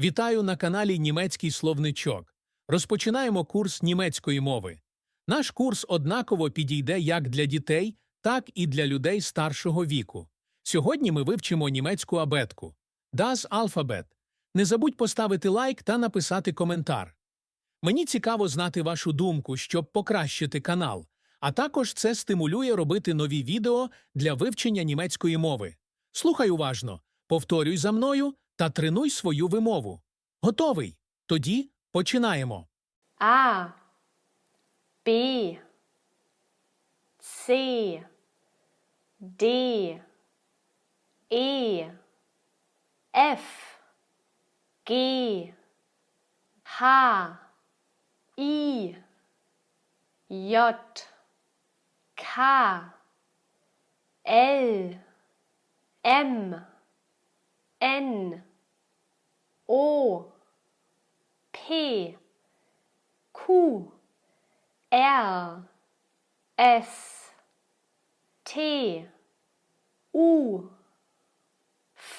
Вітаю на каналі Німецький словничок. Розпочинаємо курс німецької мови. Наш курс однаково підійде як для дітей, так і для людей старшого віку. Сьогодні ми вивчимо німецьку абетку Das Alphabet. Не забудь поставити лайк та написати коментар. Мені цікаво знати вашу думку, щоб покращити канал, а також це стимулює робити нові відео для вивчення німецької мови. Слухай уважно, повторюй за мною та тренуй свою вимову. Готовий? Тоді починаємо. A B C D E F G H I J K L M N O P Q R S T U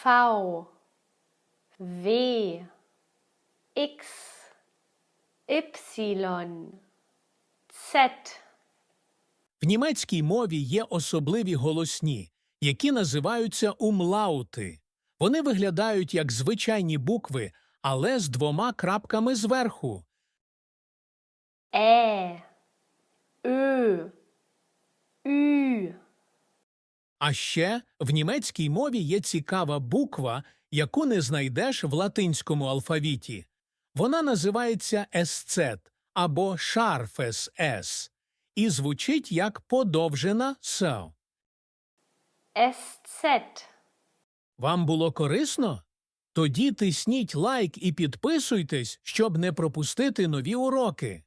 V W X Y Z В німецькій мові є особливі голосні, які називаються умлаути. Вони виглядають як звичайні букви, але з двома крапками зверху. Ä Ö Ü А ще в німецькій мові є цікава буква, яку не знайдеш в латинському алфавіті. Вона називається есцет або шарфес ес і звучить як подовжена «с». SZ Вам було корисно? Тоді тисніть лайк і підписуйтесь, щоб не пропустити нові уроки.